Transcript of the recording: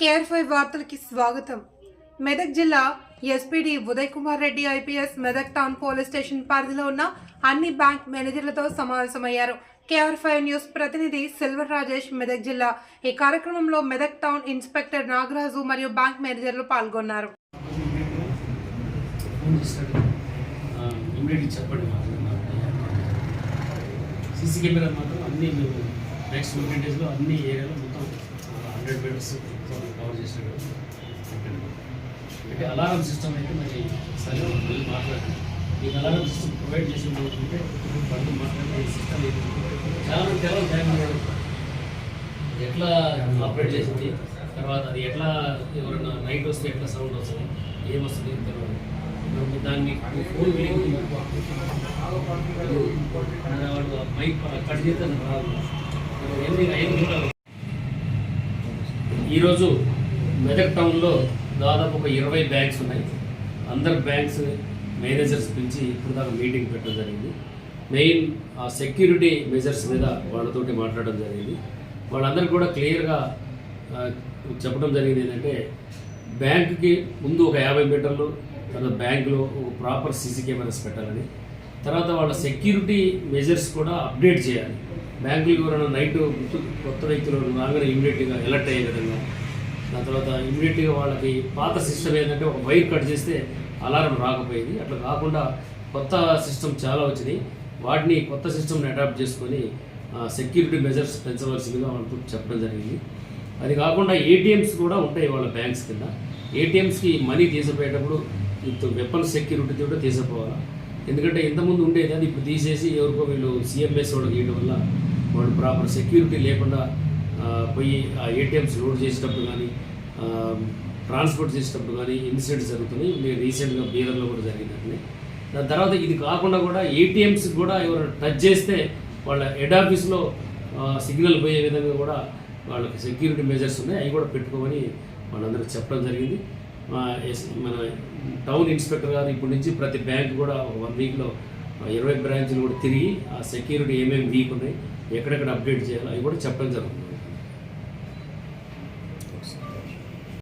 KR five వార్తలకి స్వాగతం. మెదక్ జిల్లా SPD Uday Kumar Reddy IPS Medak town police station పరిధిలో ఉన్న అన్ని బ్యాంక్ మేనేజర్లతో సమావేశమయ్యారు. కేఆర్ ఫైవ్ న్యూస్ ప్రతినిధి సిల్వర్ రాజేష్ మెదక్ జిల్లా. ఈ కార్యక్రమంలో మెదక్ టౌన్ ఇన్స్పెక్టర్ నాగరాజు మరియు బ్యాంక్ మేనేజర్లు పాల్గొన్నారు. చెప్పండి సీసీ కెమెరా మాత్రం అన్ని మేము నెక్స్ట్ ఫిఫ్టీన్ డేస్లో అన్ని ఏరియాలో మొత్తం హండ్రెడ్ బెడ్స్ కవర్ చేసినట్టు అంటే అలారం సిస్టమ్ అయితే మరి సరే వెళ్ళి మాట్లాడండి. మీకు అలారం సిస్టమ్ ప్రొవైడ్ చేసి ఉంటే బండి మాట్లాడే సిస్టమ్ చాలా మంది తెలవదు బ్యాంక్ ఎట్లా ఆపరేట్ చేసింది? తర్వాత అది ఎట్లా ఎవరైనా నైట్ వస్తే ఎట్లా సౌండ్ వస్తుంది? ఏం వస్తుంది? తెలియదు దాన్ని ఫోన్ లింక్ మైక్ కట్ చేస్తాను రాదు ఎనిమిది ఐదు ఈరోజు మెదక్ టౌన్లో దాదాపు ఒక ఇరవై బ్యాంక్స్ ఉన్నాయి. అందరు బ్యాంక్స్ మేనేజర్స్ పిలిచి ఇప్పుడు దాకా మీటింగ్ పెట్టడం జరిగింది. మెయిన్ ఆ సెక్యూరిటీ మెజర్స్ మీద వాళ్ళతోటి మాట్లాడడం జరిగింది. వాళ్ళందరికీ కూడా క్లియర్గా చెప్పడం జరిగింది ఏంటంటే బ్యాంకుకి ముందు ఒక యాభై మీటర్లు తర్వాత బ్యాంకులో ఒక ప్రాపర్ సీసీ కెమెరాస్ పెట్టాలని తర్వాత వాళ్ళ సెక్యూరిటీ మెజర్స్ కూడా అప్డేట్ చేయాలి. బ్యాంకులు ఎవరైనా నైట్ కొత్త వ్యక్తులు రాగానే ఇమీడియట్గా అలర్ట్ అయ్యే విధంగా దాని తర్వాత ఇమీడియట్గా వాళ్ళకి పాత సిస్టమ్ ఏంటంటే ఒక వైర్ కట్ చేస్తే అలారం రాకపోయేది. అట్లా కాకుండా కొత్త సిస్టమ్ చాలా వచ్చినాయి. వాటిని కొత్త సిస్టమ్ని అడాప్ట్ చేసుకొని సెక్యూరిటీ మెజర్స్ పెంచవలసిందిగా వాళ్ళతో చెప్పడం జరిగింది. అది కాకుండా ఏటీఎంస్ కూడా ఉంటాయి వాళ్ళ బ్యాంక్స్ కింద. ఏటీఎంస్కి మనీ తీసిపోయేటప్పుడు ఇంత వెపన్ సెక్యూరిటీ కూడా తీసుకుపోవాలి ఎందుకంటే ఇంతకుముందు ఉండేది అది ఇప్పుడు తీసేసి ఎవరికో వీళ్ళు సిఎంఎస్ వాళ్ళకి ఇవ్వడం వల్ల వాళ్ళు ప్రాపర్ సెక్యూరిటీ లేకుండా పోయి ఆ ఏటీఎంస్ లోడ్ చేసేటప్పుడు కానీ ట్రాన్స్పోర్ట్ చేసేటప్పుడు కానీ ఇన్సిడెంట్స్ జరుగుతున్నాయి. మీరు రీసెంట్గా బీదర్లో కూడా జరిగిందండి. దాని తర్వాత ఇది కాకుండా కూడా ఏటీఎంస్ కూడా ఎవరు టచ్ చేస్తే వాళ్ళ హెడ్ ఆఫీస్లో సిగ్నల్ పోయే విధంగా కూడా వాళ్ళకి సెక్యూరిటీ మెజర్స్ ఉన్నాయి. అవి కూడా పెట్టుకోమని వాళ్ళందరికీ చెప్పడం జరిగింది. మన టౌన్ ఇన్స్పెక్టర్ గారు ఇప్పటి నుంచి ప్రతి బ్యాంక్ కూడా ఒక వన్ వీక్లో ఇరవై బ్రాంచ్లు కూడా తిరిగి ఆ సెక్యూరిటీ ఏమేమి వీక్ ఉన్నాయి ఎక్కడెక్కడ అప్డేట్ చేయాలి అవి కూడా చెప్పడం జరుగుతుంది.